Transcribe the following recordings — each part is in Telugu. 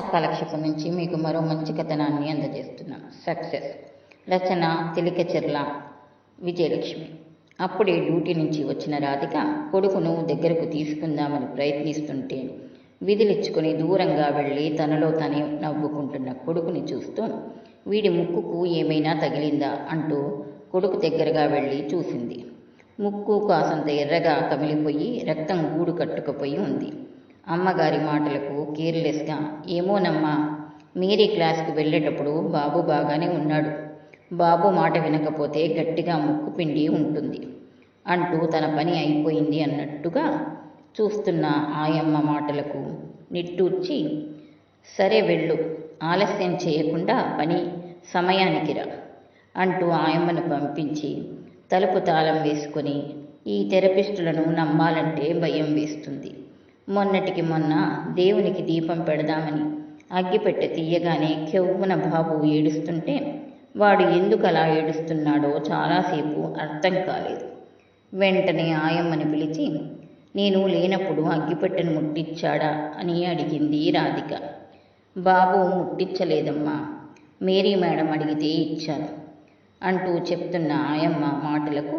కాలక్షేపం నుంచి మీకు మరో మంచి కథనాన్ని అందజేస్తున్నాను సక్సెస్. రచన తిలికచెర్ల విజయలక్ష్మి. అప్పుడే డ్యూటీ నుంచి వచ్చిన రాధిక కొడుకును దగ్గరకు తీసుకుందామని ప్రయత్నిస్తుంటే విదిలిచ్చుకొని దూరంగా వెళ్ళి తనలో తనే నవ్వుకుంటున్న కొడుకుని చూస్తూ వీడి ముక్కుకు ఏమైనా తగిలిందా అంటూ కొడుకు దగ్గరగా వెళ్ళి చూసింది. ముక్కు కాసంత ఎర్రగా కమిలిపోయి రక్తం గూడు కట్టుకుపోయి ఉంది. అమ్మగారి మాటలకు కేర్లెస్గా ఏమోనమ్మా మీరీ క్లాస్కి వెళ్ళేటప్పుడు బాబు బాగానే ఉన్నాడు. బాబు మాట వినకపోతే గట్టిగా ముక్కు పిండి ఉంటుంది. అంటూ తన పని అయిపోయింది అన్నట్టుగా చూస్తున్న ఆయమ్మ మాటలకు నిట్టూర్చి సరే వెళ్ళు ఆలస్యం చేయకుండా పని సమయానికి రా అంటూ ఆయమ్మను పంపించి తలుపు తాళం వేసుకొని ఈ థెరపిస్టులను నమ్మాలంటే భయం వేస్తుంది. మొన్నటికి మొన్న దేవునికి దీపం పెడదామని అగ్గిపెట్టె తీయగానే కెవ్వున బాబు ఏడుస్తుంటే వాడు ఎందుకు అలా ఏడుస్తున్నాడో చాలాసేపు అర్థం కాలేదు. వెంటనే ఆయమ్మని పిలిచి నేను లేనప్పుడు అగ్గిపెట్టెను ముట్టించాడా అని అడిగింది రాధిక. బాబు ముట్టించలేదమ్మా మేరీ మేడం అడిగితే ఇచ్చాను అంటూ చెప్తున్న ఆయమ్మ మాటలకు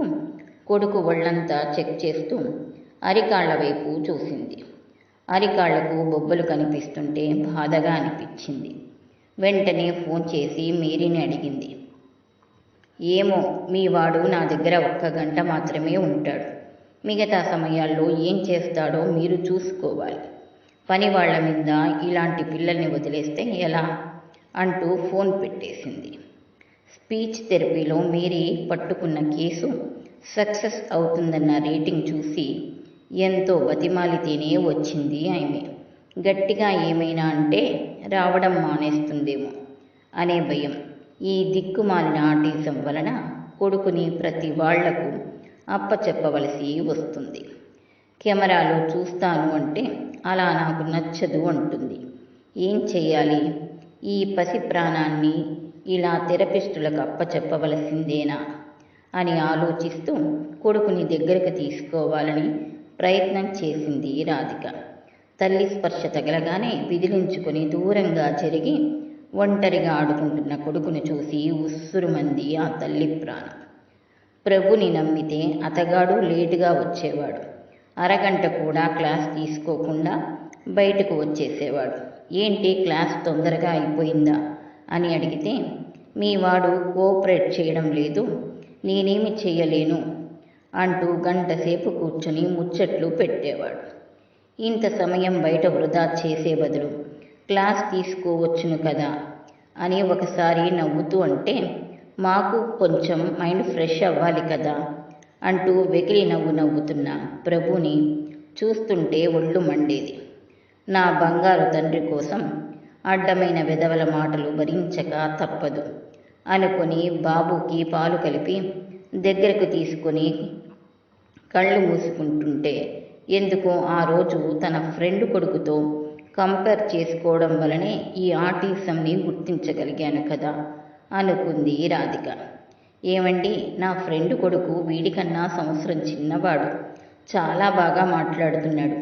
కొడుకు ఒళ్ళంతా చెక్ చేస్తూ అరికాళ్ళ వైపు చూసింది. అరికాళ్ళకు బొబ్బలు కనిపిస్తుంటే బాధగా అనిపించింది. వెంటనే ఫోన్ చేసి మేరీని అడిగింది. ఏమో మీ వాడు నా దగ్గర ఒక్క గంట మాత్రమే ఉంటాడు. మిగతా సమయాల్లో ఏం చేస్తాడో మీరు చూసుకోవాలి. పని వాళ్ళ మీద ఇలాంటి పిల్లల్ని వదిలేస్తే ఎలా? అంటూ ఫోన్ పెట్టేసింది. స్పీచ్ థెరపీలో మేరీ పట్టుకున్న కేసు సక్సెస్ అవుతుందన్న రేటింగ్ చూసి ఎంతో బతిమాలితేనే వచ్చింది ఆమె. గట్టిగా ఏమైనా అంటే రావడం మానేస్తుందేమో అనే భయం. ఈ దిక్కుమాలిన ఆటీసం వలన కొడుకుని ప్రతి వాళ్ళకు అప్పచెప్పవలసి వస్తుంది. కెమెరాలో చూస్తాను అంటే అలా నాకు నచ్చదు అంటుంది. ఏం చెయ్యాలి? ఈ పసి ప్రాణాన్ని ఇలా థెరపిస్టులకు అప్పచెప్పవలసిందేనా అని ఆలోచిస్తూ కొడుకుని దగ్గరకు తీసుకోవాలని ప్రయత్నం చేసింది రాధిక. తల్లి స్పర్శ తగలగానే విదిలించుకుని దూరంగా జరిగి ఒంటరిగా ఆడుకుంటున్న కొడుకును చూసి ఉస్సురుమంది ఆ తల్లి ప్రాణం. ప్రభుని నమ్మితే అతగాడు లేటుగా వచ్చేవాడు. అరగంట కూడా క్లాస్ తీసుకోకుండా బయటకు వచ్చేసేవాడు. ఏంటి క్లాస్ తొందరగా అయిపోయిందా? అని అడిగితే మీ వాడు కోఆపరేట్ చేయడం లేదు. నేనేమి చేయలేను. అంటూ గంటసేపు కూర్చొని ముచ్చట్లు పెట్టేవాడు. ఇంత సమయం బయట వృధా చేసే బదులు క్లాస్ తీసుకోవచ్చును కదా అని ఒకసారి నవ్వుతూ అంటే మాకు కొంచెం మైండ్ ఫ్రెష్ అవ్వాలి కదా అంటూ వెకిలి నవ్వు నవ్వుతున్న ప్రభుని చూస్తుంటే ఒళ్ళు మండేది. నా బంగారు తండ్రి కోసం అడ్డమైన విధవల మాటలు భరించక తప్పదు అనుకొని బాబుకి పాలు కలిపి దగ్గరకు తీసుకొని కళ్ళు మూసుకుంటుంటే ఎందుకో ఆ రోజు తన ఫ్రెండ్ కొడుకుతో కంపేర్ చేసుకోవడం వలనే ఈ ఆర్టిజంని గుర్తించగలిగాను కదా అనుకుంది రాధిక. ఏమండి నా ఫ్రెండ్ కొడుకు వీడికన్నా సంవత్సరం చిన్నవాడు. చాలా బాగా మాట్లాడుతున్నాడు.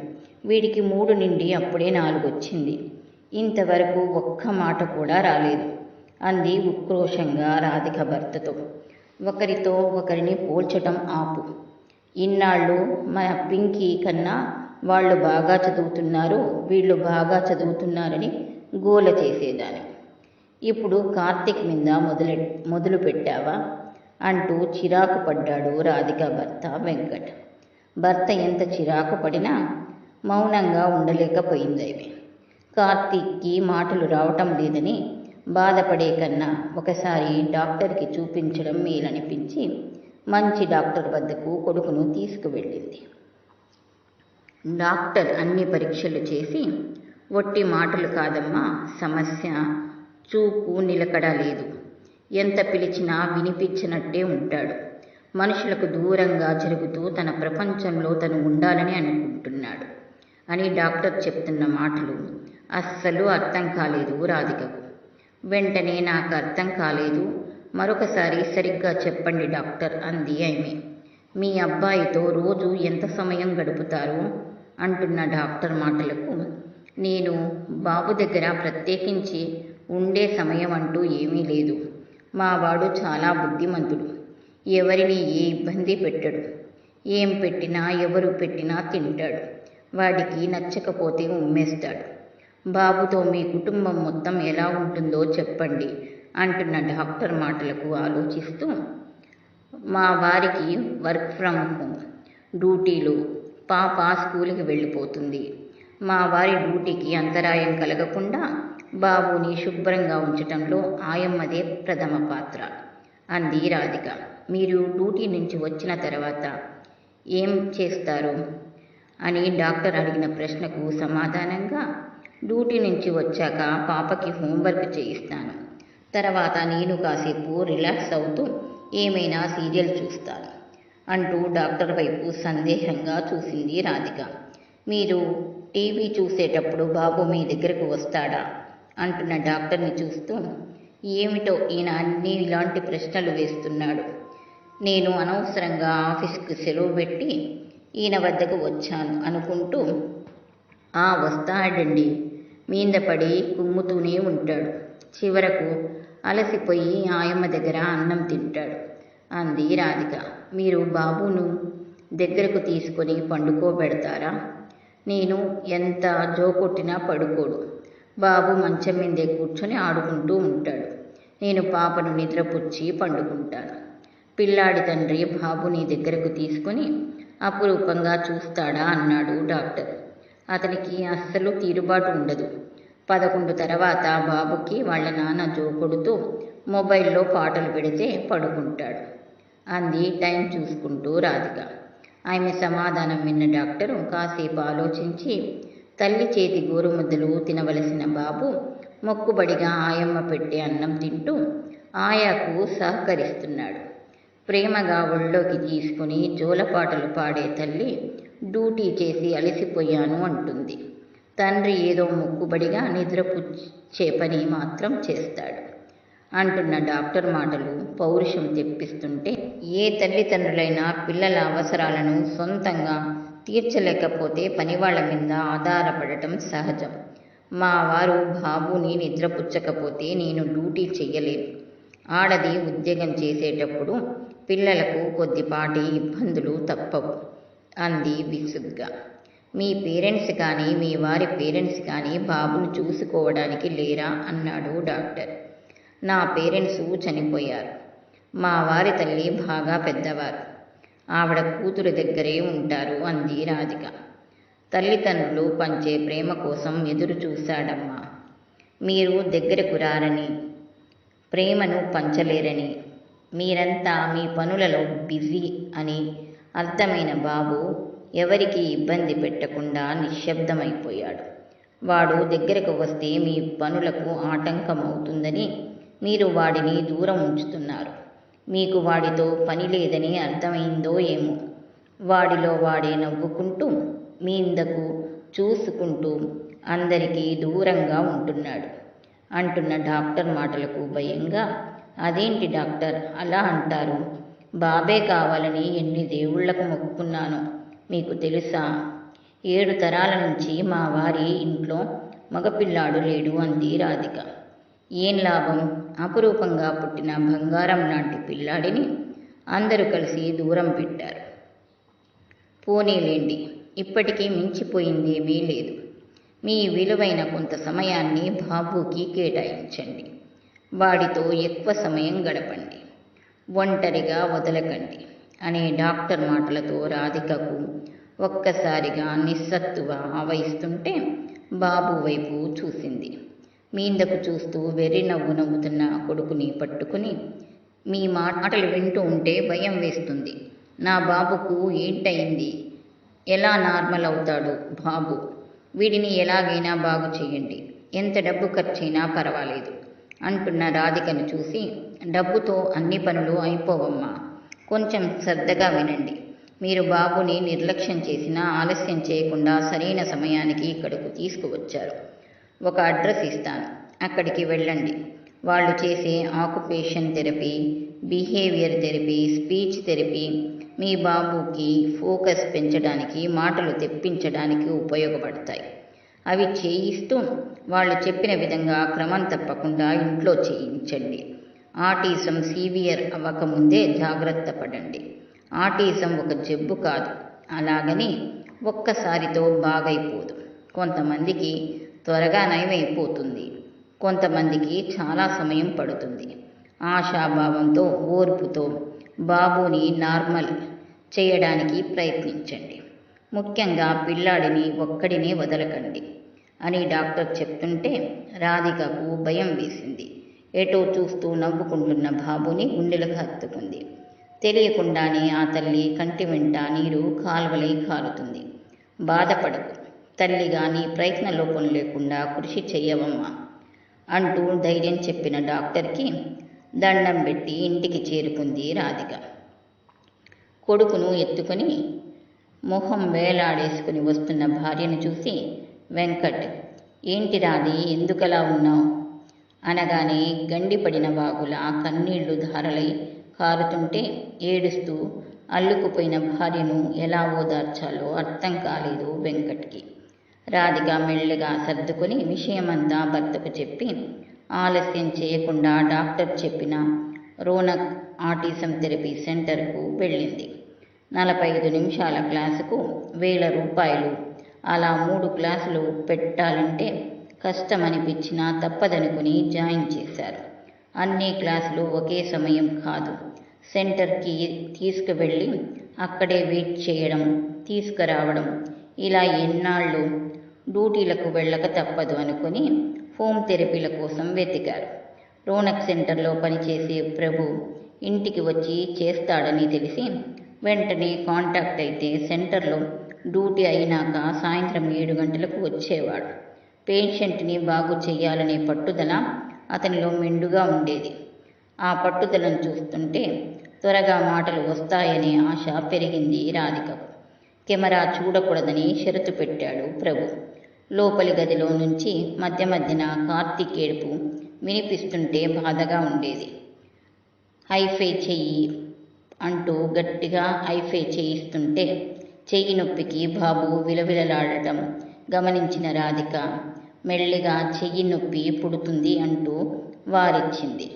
వీడికి మూడు నుండి అప్పుడే నాలుగు వచ్చింది ఇంతవరకు ఒక్క మాట కూడా రాలేదు అంది ఉక్రోషంగా రాధిక భర్తతో. ఒకరితో ఒకరిని పోల్చటం ఆపు. ఇన్నాళ్ళు మన పింకీ కన్నా వాళ్ళు బాగా చదువుతున్నారు వీళ్ళు బాగా చదువుతున్నారని గోల చేసేదాన్ని. ఇప్పుడు కార్తిక్ మీద మొదలె మొదలు పెట్టావా? అంటూ చిరాకు పడ్డాడు రాధిక భర్త వెంకట్. భర్త ఎంత చిరాకు పడినా మౌనంగా ఉండలేకపోయింది ఆమె. కార్తీక్కి మాటలు రావటం లేదని బాధపడే కన్నా ఒకసారి డాక్టర్కి చూపించడం మేలనిపించి మంచి డాక్టర్ వద్దకు కొడుకును తీసుకువెళ్ళింది. డాక్టర్ అన్ని పరీక్షలు చేసి ఒట్టి మాటలు కాదమ్మా సమస్య. చూపు నిలకడ లేదు. ఎంత పిలిచినా వినిపించినట్టే ఉంటాడు. మనుషులకు దూరంగా జరుగుతూ తన ప్రపంచంలో తను ఉండాలని అనుకుంటున్నాడు అని డాక్టర్ చెప్తున్న మాటలు అస్సలు అర్థం కాలేదు రాధికకు. వెంటనే నాకు అర్థం కాలేదు. మరొకసారి సరిగ్గా చెప్పండి డాక్టర్ అంది ఆమె. మీ అబ్బాయితో రోజు ఎంత సమయం గడుపుతారు? అంటున్న డాక్టర్ మాటలకు. నేను బాబు దగ్గర ప్రత్యేకించి ఉండే సమయం అంటూ ఏమీ లేదు. మా వాడు చాలా బుద్ధిమంతుడు. ఎవరిని ఏ ఇబ్బంది పెట్టడు. ఏం పెట్టినా ఎవరు పెట్టినా తింటాడు. వాడికి నచ్చకపోతే ఉమ్మేస్తాడు. బాబుతో మీ కుటుంబం మొత్తం ఎలా ఉంటుందో చెప్పండి. అంటున్న డాక్టర్ మాటలకు ఆలోచిస్తూ. మా వారికి వర్క్ ఫ్రమ్ హోమ్ డ్యూటీలు పాప స్కూల్కి వెళ్ళిపోతుంది. మా వారి డ్యూటీకి అంతరాయం కలగకుండా బాబుని శుభ్రంగా ఉంచటంలో ఆయమ్మదే ప్రథమ పాత్ర అంది రాధిక. మీరు డ్యూటీ నుంచి వచ్చిన తర్వాత ఏం చేస్తారు? అని డాక్టర్ అడిగిన ప్రశ్నకు సమాధానంగా డ్యూటీ నుంచి వచ్చాక పాపకి హోంవర్క్ చేయిస్తాను. తర్వాత నేను కాసేపు రిలాక్స్ అవుతూ ఏమైనా సీరియల్ చూస్తాను అంటూ డాక్టర్ వైపు సందేహంగా చూసింది రాధిక. మీరు టీవీ చూసేటప్పుడు బాబు మీ దగ్గరకు వస్తాడా? అంటున్న డాక్టర్ని చూస్తూ ఏమిటో ఈయన అన్ని ఇలాంటి ప్రశ్నలు వేస్తున్నాడు. నేను అనవసరంగా ఆఫీస్కి సెలవు పెట్టి ఈయన వద్దకు వచ్చాను అనుకుంటూ ఆ వస్తాడండి. మీద పడి కుమ్ముతూనే ఉంటాడు. చివరకు అలసిపోయి ఆయమ్మ దగ్గర అన్నం తింటాడు. అంది రాధిక. మీరు బాబును దగ్గరకు తీసుకొని పండుకోబెడతారా? నేను ఎంత జోకొట్టినా పడుకోడు. బాబు మంచం మీదే కూర్చొని ఆడుకుంటూ ఉంటాడు. నేను పాపను నిద్రపుచ్చి పండుకుంటాను. పిల్లాడి తండ్రి బాబుని దగ్గరకు తీసుకొని అపురూపంగా చూస్తాడా? అన్నాడు డాక్టర్. అతనికి అస్సలు తీరుబాటు ఉండదు. పదకొండు తర్వాత బాబుకి వాళ్ళ నాన్న జోకొడుతూ మొబైల్లో పాటలు పెడితే పడుకుంటాడు. అంది టైం చూసుకుంటూ రాధిక. ఆమె సమాధానం విన్న డాక్టరు కాసేపు ఆలోచించి తల్లి చేతి గోరుముద్దలు తినవలసిన బాబు మొక్కుబడిగా ఆయమ్మ పెట్టే అన్నం తింటూ ఆయాకు సహకరిస్తున్నాడు. ప్రేమగా ఒళ్ళోకి తీసుకుని జోలపాటలు పాడే తల్లి డ్యూటీ చేసి అలసిపోయాను అంటుంది. తండ్రి ఏదో ముక్కుబడిగా నిద్రపుచ్చే పని మాత్రం చేస్తాడు. అంటున్న డాక్టర్ మాటలు పౌరుషం తెప్పిస్తుంటే ఏ తల్లిదండ్రులైనా పిల్లల అవసరాలను సొంతంగా తీర్చలేకపోతే పనివాళ్ళ మీద ఆధారపడటం సహజం. మా వారు బాబుని నిద్రపుచ్చకపోతే నేను డ్యూటీ చెయ్యలేను. ఆడది ఉద్యోగం చేసేటప్పుడు పిల్లలకు కొద్దిపాటి ఇబ్బందులు తప్పవు అంది విసుగ్గా. మీ పేరెంట్స్ కానీ మీ వారి పేరెంట్స్ కానీ బాబును చూసుకోవడానికి లేరా? అన్నాడు డాక్టర్. నా పేరెంట్స్ చనిపోయారు. మా వారి తల్లి బాగా పెద్దవారు. ఆవిడ కూతురు దగ్గరే ఉంటారు అంది రాధిక. తల్లిదండ్రులు పంచే ప్రేమ కోసం ఎదురు చూశాడమ్మా. మీరు దగ్గరకు రారని ప్రేమను పంచలేరని మీరంతా మీ పనులలో బిజీ అని అర్థమైన బాబు ఎవరికి ఇబ్బంది పెట్టకుండా నిశ్శబ్దమైపోయాడు. వాడు దగ్గరకు వస్తే మీ పనులకు ఆటంకమవుతుందని మీరు వాడిని దూరం ఉంచుతున్నారు. మీకు వాడితో పని లేదని అర్థమైందో ఏమో. వాడిలో వాడే నవ్వుకుంటూ మీందకు చూసుకుంటూ అందరికీ దూరంగా ఉంటున్నాడు అంటున్న డాక్టర్ మాటలకు భయంగా. అదేంటి డాక్టర్? అలా అంటారు. బాబే కావాలని ఎన్ని దేవుళ్ళకు మొక్కుకున్నానో. మీకు తెలుసా? ఏడు తరాల నుంచి మా వారి ఇంట్లో మగపిల్లాడు లేడు అంది రాధిక. ఏం లాభం? అపురూపంగా పుట్టిన బంగారం లాంటి పిల్లాడిని అందరూ కలిసి దూరం పెట్టారు. పోనీలేండి ఇప్పటికీ మించిపోయిందేమీ లేదు. మీ విలువైన కొంత సమయాన్ని బాబుకి కేటాయించండి. వాడితో ఎక్కువ సమయం గడపండి. ఒంటరిగా వదలకండి. అనే డాక్టర్ మాటలతో రాధికకు ఒక్కసారిగా నిస్సత్తుగా ఆవహిస్తుంటే బాబు వైపు చూసింది. మీందకు చూస్తూ వెర్రి నవ్వు నవ్వుతున్న కొడుకుని పట్టుకుని మీ మాటలు వింటూ ఉంటే భయం వేస్తుంది. నా బాబుకు ఏంటయింది? ఎలా నార్మల్ అవుతాడు బాబు? వీడిని ఎలాగైనా బాగు చేయండి. ఎంత డబ్బు ఖర్చైనా పర్వాలేదు. అంటున్న రాధికను చూసి డబ్బుతో అన్ని పనులు అయిపోవమ్మా. కొంచెం శ్రద్ధగా వినండి. మీరు బాబుని నిర్లక్ష్యం చేసినా ఆలస్యం చేయకుండా సరైన సమయానికి ఇక్కడకు తీసుకువచ్చారు. ఒక అడ్రస్ ఇస్తాను. అక్కడికి వెళ్ళండి. వాళ్ళు చేసే occupation therapy behaviour therapy speech therapy మీ బాబుకి ఫోకస్ పెంచడానికి మాటలు తెప్పించడానికి ఉపయోగపడతాయి. అవి చేయిస్తూ వాళ్ళు చెప్పిన విధంగా క్రమం తప్పకుండా ఇంట్లో చేయించండి. ఆటిజం సీవియర్ అవ్వకముందే జాగ్రత్త పడండి. ఆటిజం ఒక జబ్బు కాదు. అలాగని ఒక్కసారితో బాగైపోదు. కొంతమందికి త్వరగా నయమైపోతుంది. కొంతమందికి చాలా సమయం పడుతుంది. ఆశాభావంతో ఓర్పుతో బాబుని నార్మల్ చేయడానికి ప్రయత్నించండి. ముఖ్యంగా పిల్లాడిని ఒక్కడినే వదలకండి అని డాక్టర్ చెప్తుంటే రాధికకు భయం వేసింది. ఎటో చూస్తూ నవ్వుకుంటున్న బాబుని గుండెలకు హత్తుకుంది. తెలియకుండానే ఆ తల్లి కంటి వెంట నీరు కాలువలై కారుతుంది బాధపడకు. తల్లిగా నీ ప్రయత్న లోపం లేకుండా కృషి చెయ్యవమ్మా అంటూ ధైర్యం చెప్పిన డాక్టర్కి దండం పెట్టి ఇంటికి చేరుకుంది రాధిక. కొడుకును ఎత్తుకొని మొహం వేలాడేసుకుని వస్తున్న భార్యను చూసి వెంకట్ ఏంటి రాది ఎందుకలా ఉన్నావు? అనగానే గండిపడిన వాగుల కన్నీళ్ళు ధారలై కారుతుంటే ఏడుస్తూ అల్లుకుపోయిన భార్యను ఎలా ఓదార్చాలో అర్థం కాలేదు వెంకట్కి. రాధిక మెల్లగా సర్దుకొని విషయమంతా భర్తకు చెప్పి ఆలస్యం చేయకుండా డాక్టర్ చెప్పిన రోనక్ ఆటిజం థెరపీ సెంటర్కు వెళ్ళింది. నలభై ఐదు నిమిషాల క్లాసుకు వేల రూపాయలు. అలా మూడు క్లాసులు పెట్టాలంటే కష్టమనిపించినా తప్పదనుకుని జాయిన్ చేశారు. అన్ని క్లాసులు ఒకే సమయం కాదు. సెంటర్కి తీసుకువెళ్ళి అక్కడే వెయిట్ చేయడం తీసుకురావడం ఇలా ఎన్నాళ్ళు డ్యూటీలకు వెళ్ళక తప్పదు అనుకుని హోమ్ థెరపీల కోసం వెతికారు. రోనక్ సెంటర్లో పనిచేసే ప్రభు ఇంటికి వచ్చి చేస్తాడని తెలిసి వెంటనే కాంటాక్ట్ అయితే సెంటర్లో డ్యూటీ అయినాక సాయంత్రం ఏడు గంటలకు వచ్చేవాడు. పేషెంట్ని బాగు చేయాలనే పట్టుదల అతనిలో మెండుగా ఉండేది. ఆ పట్టుదలను చూస్తుంటే త్వరగా మాటలు వస్తాయనే ఆశ పెరిగింది రాధికకు. కెమెరా చూడకూడదని షరతు పెట్టాడు ప్రభు. లోపలి గదిలో నుంచి మధ్య మధ్యన కార్తీక్ ఏడుపు వినిపిస్తుంటే బాధగా ఉండేది. హైఫై చెయ్యి అంటూ గట్టిగా హైఫై చేయిస్తుంటే చెయ్యి నొప్పికి బాబు విలవిలలాడటం గమనించిన రాధిక మెల్లిగా చెయ్యి నొప్పి పుడుతుంది అంటూ వారిచ్చింది.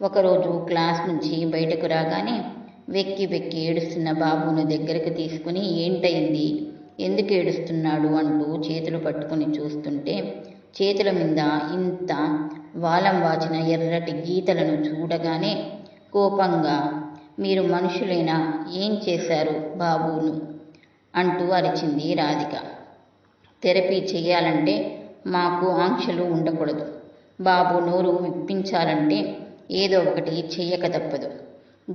ఒకరోజు క్లాస్ నుంచి బయటకు రాగానే వెక్కి వెక్కి ఏడుస్తున్న బాబును దగ్గరకు తీసుకుని ఏంటయింది? ఎందుకు ఏడుస్తున్నాడు? అంటూ చేతులు పట్టుకుని చూస్తుంటే చేతుల మీద ఇంత వాలం వాచిన ఎర్రటి గీతలను చూడగానే కోపంగా మీరు మనుషులైనా? ఏం చేశారు బాబును? అంటూ అరిచింది రాధిక. థెరపీ చేయాలంటే మాకు ఆంక్షలు ఉండకూడదు. బాబు నోరు విప్పించాలంటే ఏదో ఒకటి చెయ్యక తప్పదు.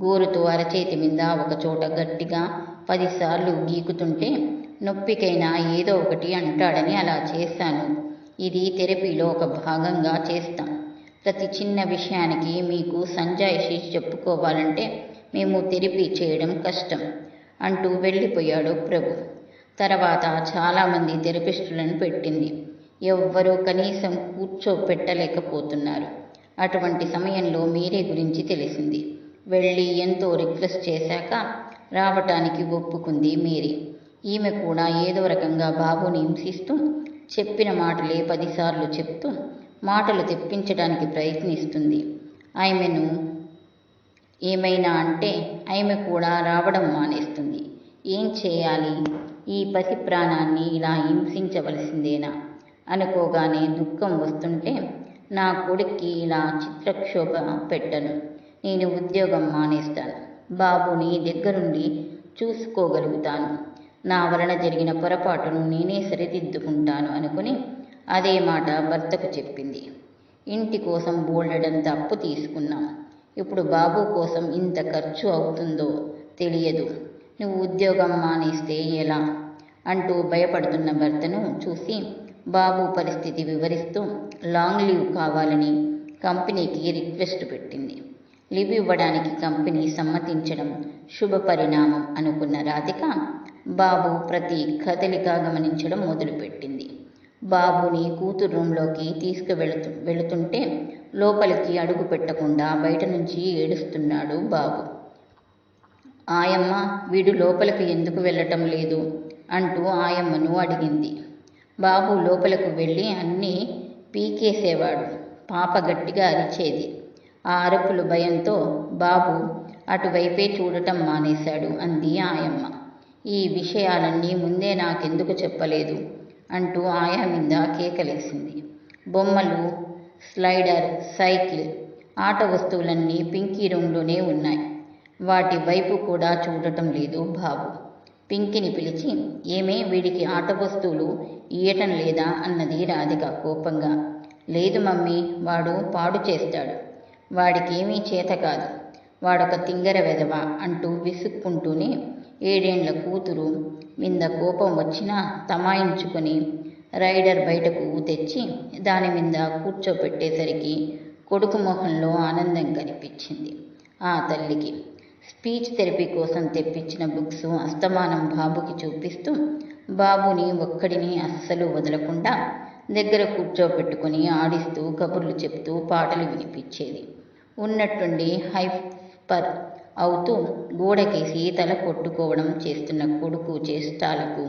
గోరుతో అరచేతి మీద ఒకచోట గట్టిగా పదిసార్లు గీకుతుంటే నొప్పికైనా ఏదో ఒకటి అంటాడని అలా చేశాను. ఇది థెరపీలో ఒక భాగంగా చేస్తాం. ప్రతి చిన్న విషయానికి మీకు సంజాయిషి చెప్పుకోవాలంటే మేము థెరపీ చేయడం కష్టం అంటూ వెళ్ళిపోయాడు ప్రభు. తర్వాత చాలామంది థెరపిస్టులను పెట్టింది. ఎవ్వరూ కనీసం కూర్చోపెట్టలేకపోతున్నారు. అటువంటి సమయంలో మీరే గురించి తెలిసింది. వెళ్ళి ఎంతో రిక్వెస్ట్ చేశాక రావటానికి ఒప్పుకుంది మేరీ. ఈమె కూడా ఏదో రకంగా బాబుని హింసిస్తూ చెప్పిన మాటలే పదిసార్లు చెప్తూ మాటలు తెప్పించడానికి ప్రయత్నిస్తుంది. ఆమెను ఏమైనా అంటే ఆమె కూడా రావడం మానేస్తుంది. ఏం చేయాలి? ఈ పసి ప్రాణాన్ని ఇలా హింసించవలసిందేనా? అనుకోగానే దుఃఖం వస్తుంటే నా కొడుక్కి ఇలా చిత్రక్షోభ పెట్టను. నేను ఉద్యోగం మానేస్తాను. బాబుని దగ్గరుండి చూసుకోగలుగుతాను. నా వలన జరిగిన పొరపాటును నేనే సరిదిద్దుకుంటాను అనుకుని అదే మాట భర్తకు చెప్పింది. ఇంటి కోసం బోల్డడంత అప్పు తీసుకున్నాం. ఇప్పుడు బాబు కోసం ఇంత ఖర్చు అవుతుందో తెలియదు. నువ్వు ఉద్యోగం మానేస్తే ఎలా? అంటూ భయపడుతున్న భర్తను చూసి బాబు పరిస్థితి వివరిస్తూ లాంగ్ లీవ్ కావాలని కంపెనీకి రిక్వెస్ట్ పెట్టింది. లీవ్ ఇవ్వడానికి కంపెనీ సమ్మతించడం శుభ పరిణామం అనుకున్న రాధిక బాబు ప్రతి కదలిక గమనించడం మొదలుపెట్టింది. బాబుని కూతురు రూంలోకి తీసుకువెళుతు వెళుతుంటే లోపలికి అడుగు పెట్టకుండా బయట నుంచి ఏడుస్తున్నాడు బాబు. ఆయమ్మ వీడు లోపలికి ఎందుకు వెళ్ళటం లేదు? అంటూ ఆయమ్మను అడిగింది. బాబు లోపలకు వెళ్ళి అన్నీ పీకేసేవాడు. పాప గట్టిగా అరిచేది. ఆ అరుపులు భయంతో బాబు అటువైపే చూడటం మానేశాడు అంది ఆయమ్మ. ఈ విషయాలన్నీ ముందే నాకెందుకు చెప్పలేదు అంటూ ఆయా మీద కేకలేసింది. బొమ్మలు స్లైడర్ సైకిల్ ఆట వస్తువులన్నీ పింకీ రూమ్లోనే ఉన్నాయి. వాటి వైపు కూడా చూడటం లేదు బాబు. పింకిని పిలిచి ఏమే వీడికి ఆట వస్తువులు ఇయ్యటం లేదా అన్నది రాధిక కోపంగా. లేదు మమ్మీ వాడు పాడు చేస్తాడు. వాడికేమీ చేత కాదు. వాడొక తింగర వెధవ అంటూ విసుక్కుంటూనే ఏడేండ్ల కూతురు మీద కోపం వచ్చినా తమాయించుకొని రైడర్ బయటకు తెచ్చి దాని మీద కూర్చోపెట్టేసరికి కొడుకు మొహంలో ఆనందం కనిపించింది ఆ తల్లికి. స్పీచ్ థెరపీ కోసం తెప్పించిన బుక్స్ అస్తమానం బాబుకి చూపిస్తూ బాబుని ఒక్కడిని అస్సలు వదలకుండా దగ్గర కూర్చోబెట్టుకుని ఆడిస్తూ కబుర్లు చెప్తూ పాటలు వినిపించేది. ఉన్నట్టుండి హైపర్ అవుతూ గోడకేసి తల కొట్టుకోవడం చేస్తున్న కొడుకు చేష్టాలకు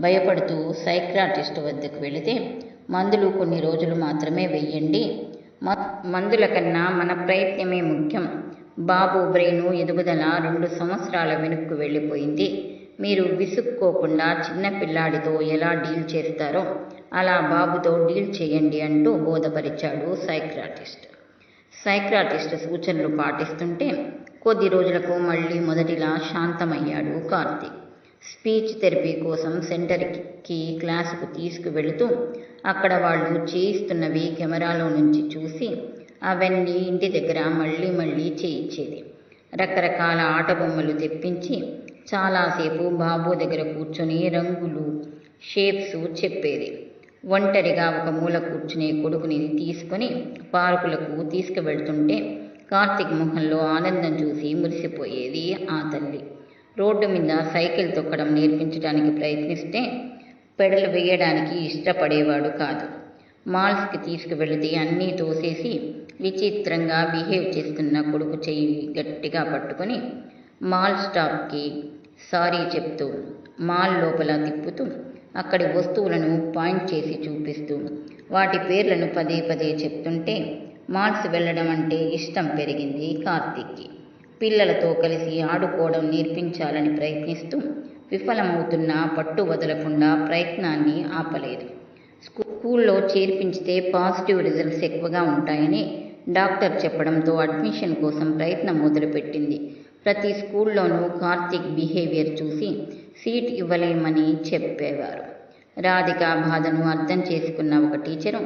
భయపడుతూ సైక్రాటిస్ట్ వద్దకు వెళితే మందులు కొన్ని రోజులు మాత్రమే వెయ్యండి. మందుల కన్నా మన ప్రయత్నమే ముఖ్యం. బాబు బ్రెయిను ఎదుగుదల రెండు సంవత్సరాల వెనుక్కు వెళ్ళిపోయింది. మీరు విసుక్కోకుండా చిన్న పిల్లాడితో ఎలా డీల్ చేస్తారో అలా బాబుతో డీల్ చేయండి అంటూ బోధపరిచాడు సైక్రాటిస్ట్. సైక్రాటిస్ట్ సూచనలు పాటిస్తుంటే కొద్ది రోజులకు మళ్ళీ మొదటిలా శాంతమయ్యాడు కార్తీక్. స్పీచ్ థెరపీ కోసం సెంటర్కి క్లాసుకు తీసుకువెళుతూ అక్కడ వాళ్ళు చేయిస్తున్నవి కెమెరాలో నుంచి చూసి అవన్నీ ఇంటి దగ్గర మళ్ళీ మళ్ళీ చేయించేది. రకరకాల ఆట బొమ్మలు తెప్పించి చాలాసేపు బాబు దగ్గర కూర్చొని రంగులు షేప్స్ చెప్పేది. ఒంటరిగా ఒక మూల కూర్చునే కొడుకుని తీసుకొని పార్కులకు తీసుకువెళ్తుంటే కార్తీక్ ముఖంలో ఆనందం చూసి మురిసిపోయేది ఆ తల్లి. రోడ్డు మీద సైకిల్ తొక్కడం నేర్పించడానికి ప్రయత్నిస్తే పెడలు వేయడానికి ఇష్టపడేవాడు కాదు. మాల్స్కి తీసుకువెళితే అన్నీ తోసేసి విచిత్రంగా బిహేవ్ చేస్తున్న కొడుకు చెయ్యి గట్టిగా పట్టుకొని మాల్ స్టాప్కి సారీ చెప్తూ మాల్ లోపల తిప్పుతూ అక్కడి వస్తువులను పాయింట్ చేసి చూపిస్తూ వాటి పేర్లను పదే పదే చెప్తుంటే మాల్స్ వెళ్ళడం అంటే ఇష్టం పెరిగింది కార్తీక్కి. పిల్లలతో కలిసి ఆడుకోవడం నేర్పించాలని ప్రయత్నిస్తూ విఫలమవుతున్న పట్టు వదలకుండా ప్రయత్నాన్ని ఆపలేదు. స్కూల్లో చేర్పించితే పాజిటివ్ రిజల్ట్స్ ఎక్కువగా ఉంటాయని డాక్టర్ చెప్పడంతో అడ్మిషన్ కోసం ప్రయత్నం మొదలుపెట్టింది. ప్రతి స్కూల్లోనూ కార్తీక్ బిహేవియర్ చూసి సీట్ ఇవ్వలేమని చెప్పేవారు. రాధిక బాధను అర్థం చేసుకున్న ఒక టీచరు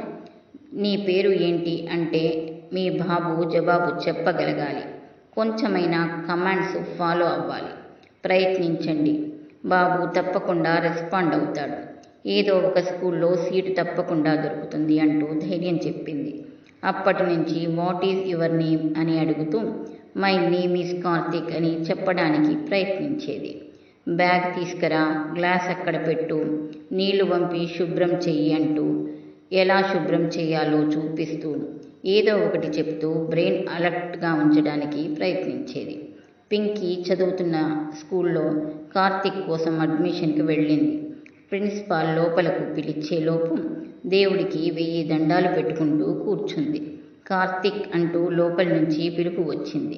నీ పేరు ఏంటి? అంటే మీ బాబు జవాబు చెప్పగలగాలి. కొంచెమైనా కమాండ్స్ ఫాలో అవ్వాలి. ప్రయత్నించండి. బాబు తప్పకుండా రెస్పాండ్ అవుతాడు. ఏదో ఒక స్కూల్లో సీటు తప్పకుండా దొరుకుతుంది అంటూ ధైర్యం చెప్పింది. అప్పటి నుంచి వాట్ ఈజ్ యువర్ నేమ్ అని అడుగుతూ మై నేమ్ ఈజ్ కార్తిక్ అని చెప్పడానికి ప్రయత్నించేది. బ్యాగ్ తీసుకురా గ్లాస్ అక్కడ పెట్టు నీళ్ళు పంపి శుభ్రం చెయ్యి అంటూ ఎలా శుభ్రం చేయాలో చూపిస్తూ ఏదో ఒకటి చెప్తూ బ్రెయిన్ అలర్ట్గా ఉంచడానికి ప్రయత్నించేది. పింకీ చదువుతున్న స్కూల్లో కార్తిక్ కోసం అడ్మిషన్కి వెళ్ళింది. ప్రిన్సిపాల్ లోపలకు పిలిచేలోపు దేవుడికి వెయ్యి దండాలు పెట్టుకుంటూ కూర్చుంది. కార్తిక్ అంటూ లోపల నుంచి పిలుపు వచ్చింది.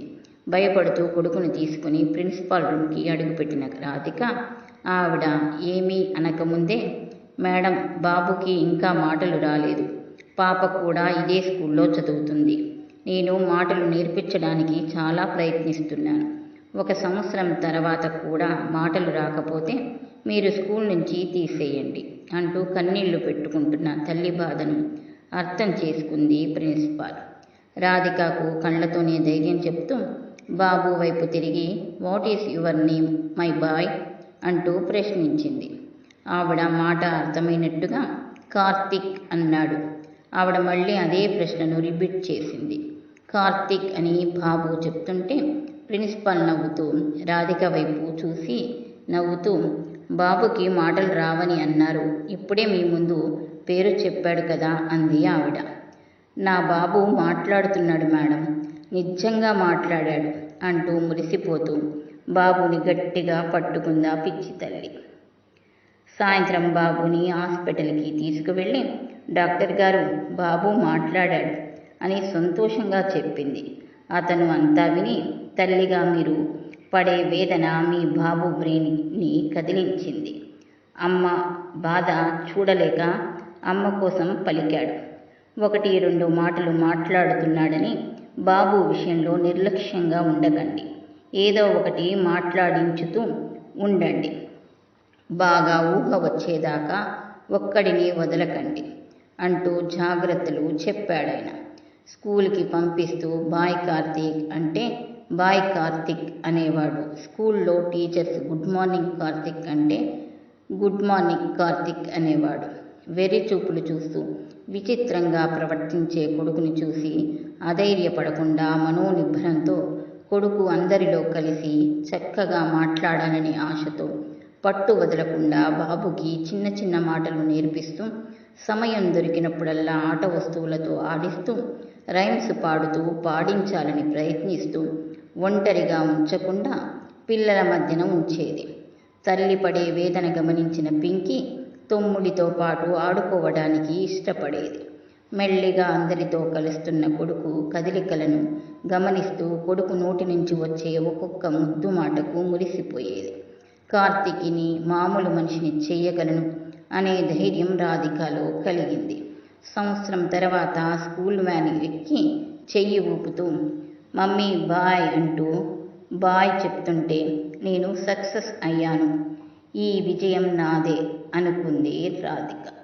భయపడుతూ కొడుకును తీసుకుని ప్రిన్సిపాల్ రూమ్కి అడుగుపెట్టిన రాధిక ఆవిడ ఏమీ అనకముందే మేడం బాబుకి ఇంకా మాటలు రాలేదు. పాప కూడా ఇదే స్కూల్లో చదువుతుంది. నేను మాటలు నేర్పించడానికి చాలా ప్రయత్నిస్తున్నాను. ఒక సంవత్సరం తర్వాత కూడా మాటలు రాకపోతే మీరు స్కూల్ నుంచి తీసేయండి అంటూ కన్నీళ్ళు పెట్టుకుంటున్న తల్లి బాధను అర్థం చేసుకుంది ప్రిన్సిపాల్. రాధికకు కళ్ళతోనే ధైర్యం చెప్తూ బాబు వైపు తిరిగి what is your name my boy అంటూ ప్రశ్నించింది. ఆవిడ మాట అర్థమైనట్టుగా కార్తిక్ అన్నాడు. ఆవిడ మళ్ళీ అదే ప్రశ్నను రిపీట్ చేసింది. కార్తిక్ అని బాబు చెప్తుంటే ప్రిన్సిపల్ నవ్వుతూ రాధిక వైపు చూసి నవ్వుతూ బాబుకి మాటలు రావని అన్నారు. ఇప్పుడే మీ ముందు పేరు చెప్పాడు కదా అంది ఆవిడ. నా బాబు మాట్లాడుతున్నాడు మేడం. నిజంగా మాట్లాడాడు అంటూ మురిసిపోతూ బాబుని గట్టిగా పట్టుకుందా పిచ్చి తల్లి. సాయంత్రం బాబుని హాస్పిటల్కి తీసుకువెళ్ళి డాక్టర్ గారు బాబు మాట్లాడాడు అని సంతోషంగా చెప్పింది. అతను అంతా విని తల్లిగా మీరు పడే వేదన మీ బాబు బ్రెయిన్ని కదిలించింది. అమ్మ బాధ చూడలేక అమ్మ కోసం పలికాడు. ఒకటి రెండు మాటలు మాట్లాడుతున్నాడని బాబు విషయంలో నిర్లక్ష్యంగా ఉండకండి. ఏదో ఒకటి మాట్లాడించుతూ ఉండండి. బాగా ఊహ వచ్చేదాకా ఒక్కడిని వదలకండి అంటూ జాగ్రత్తలు చెప్పాడాయన. స్కూల్కి పంపిస్తూ బాయ్ కార్తీక్ అంటే బాయ్ కార్తిక్ అనేవాడు. స్కూల్లో టీచర్స్ గుడ్ మార్నింగ్ కార్తిక్ అంటే గుడ్ మార్నింగ్ కార్తిక్ అనేవాడు. వెర్రి చూపులు చూస్తూ విచిత్రంగా ప్రవర్తించే కొడుకుని చూసి అధైర్యపడకుండా మనోనిబ్బరంతో కొడుకు అందరిలో కలిసి చక్కగా మాట్లాడాలని ఆశతో పట్టు వదలకుండా బాబుకి చిన్న చిన్న మాటలు నేర్పిస్తూ సమయం దొరికినప్పుడల్లా ఆట వస్తువులతో ఆడిస్తూ రైమ్స్ పాడుతూ పాడించాలని ప్రయత్నిస్తూ ఒంటరిగా ఉంచకుండా పిల్లల మధ్యన ఉంచేది. తల్లి పడే వేదన గమనించిన పింకీ తమ్ముడితో పాటు ఆడుకోవడానికి ఇష్టపడేది. మెల్లిగా అందరితో కలుస్తున్న కొడుకు కదలికలను గమనిస్తూ కొడుకు నోటి నుంచి వచ్చే ఒక్కొక్క ముద్దు మాటకు మురిసిపోయేది. కార్తికిని మామూలు మనిషిని చేయగలను అనే ధైర్యం రాధికలో కలిగింది. సంవత్సరం తర్వాత స్కూల్ వ్యాన్ ఎక్కి చెయ్యి ఊపుతూ మమ్మీ బాయ్ అంటూ బాయ్ చెప్తుంటే నేను సక్సెస్ అయ్యాను. ఈ విజయం నాదే అనుకుంది రాధిక.